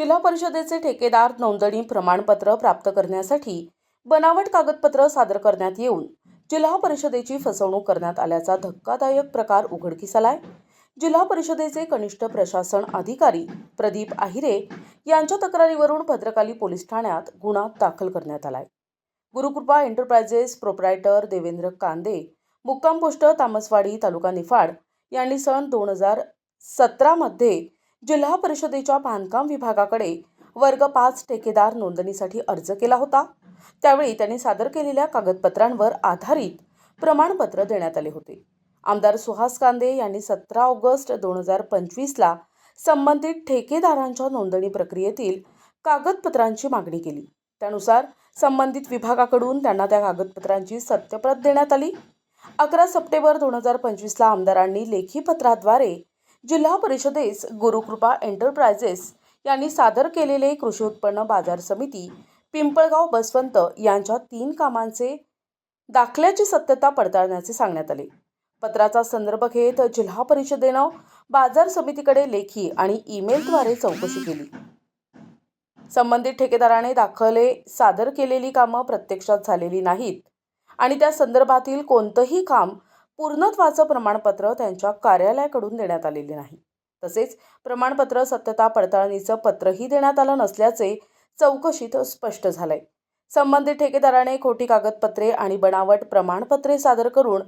जिल्हा परिषदेचे ठेकेदार नोंदणी प्रमाणपत्र प्राप्त करण्यासाठी बनावट कागदपत्र सादर करण्यात येऊन जिल्हा परिषदेची फसवणूक करण्यात आल्याचा धक्कादायक प्रकार उघडकीस आलाय जिल्हा परिषदेचे कनिष्ठ प्रशासन अधिकारी प्रदीप आहिरे यांच्या तक्रारीवरून भद्रकाली पोलीस ठाण्यात गुन्हा दाखल करण्यात आलाय. गुरुकृपा एंटरप्राइजेस प्रोप्रायटर देवेंद्र कांदे मुक्काम पोस्ट तामसवाडी तालुका निफाड यांनी सन दोन हजार सतरामध्ये जिल्हा परिषदेच्या बांधकाम विभागाकडे वर्ग पाच ठेकेदार नोंदणीसाठी अर्ज केला होता. त्यावेळी त्यांनी सादर केलेल्या कागदपत्रांवर आधारित प्रमाणपत्र देण्यात आले होते. आमदार सुहास कांदे यांनी सतरा ऑगस्ट दोन हजार पंचवीसला संबंधित ठेकेदारांच्या नोंदणी प्रक्रियेतील कागदपत्रांची मागणी केली. त्यानुसार संबंधित विभागाकडून त्यांना त्या कागदपत्रांची सत्यप्रत देण्यात आली. अकरा सप्टेंबर दोन हजार पंचवीसला आमदारांनी लेखी पत्राद्वारे जिल्हा परिषदेस गुरुकृपा एंटरप्रायझेस यांनी सादर केलेले कृषी उत्पन्न बाजार समिती पिंपळगाव बसवंत यांच्या तीन कामांचे दाखल्याची सत्यता पडताळण्याचे सांगण्यात आले. पत्राचा संदर्भ घेत जिल्हा परिषदेनं बाजार समितीकडे लेखी आणि ईमेलद्वारे चौकशी केली. संबंधित ठेकेदाराने दाखले सादर केलेली कामं प्रत्यक्षात झालेली नाहीत आणि त्या संदर्भातील कोणतंही काम पूर्णत्वाचं प्रमाणपत्र त्यांच्या कार्यालयाकडून देण्यात आलेले नाही. तसेच प्रमाणपत्र सत्यता पडताळणीचं पत्रही देण्यात आलं नसल्याचे चौकशीत स्पष्ट झालंय. संबंधित ठेकेदाराने खोटी कागदपत्रे आणि बनावट प्रमाणपत्रे सादर करून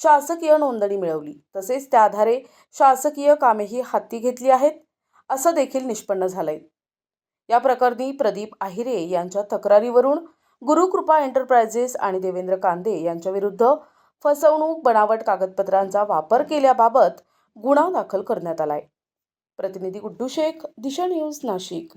शासकीय नोंदणी मिळवली. तसेच त्या आधारे शासकीय कामेही हाती घेतली आहेत असं देखील निष्पन्न झालंय. या प्रकरणी प्रदीप आहिरे यांच्या तक्रारीवरून गुरुकृपा एंटरप्राइजेस आणि देवेंद्र कांदे यांच्याविरुद्ध फसवणूक बनावट कागदपत्रांचा वापर केल्याबाबत गुन्हा दाखल करण्यात आलाय. प्रतिनिधी गुड्डू शेख दिशा न्यूज नाशिक.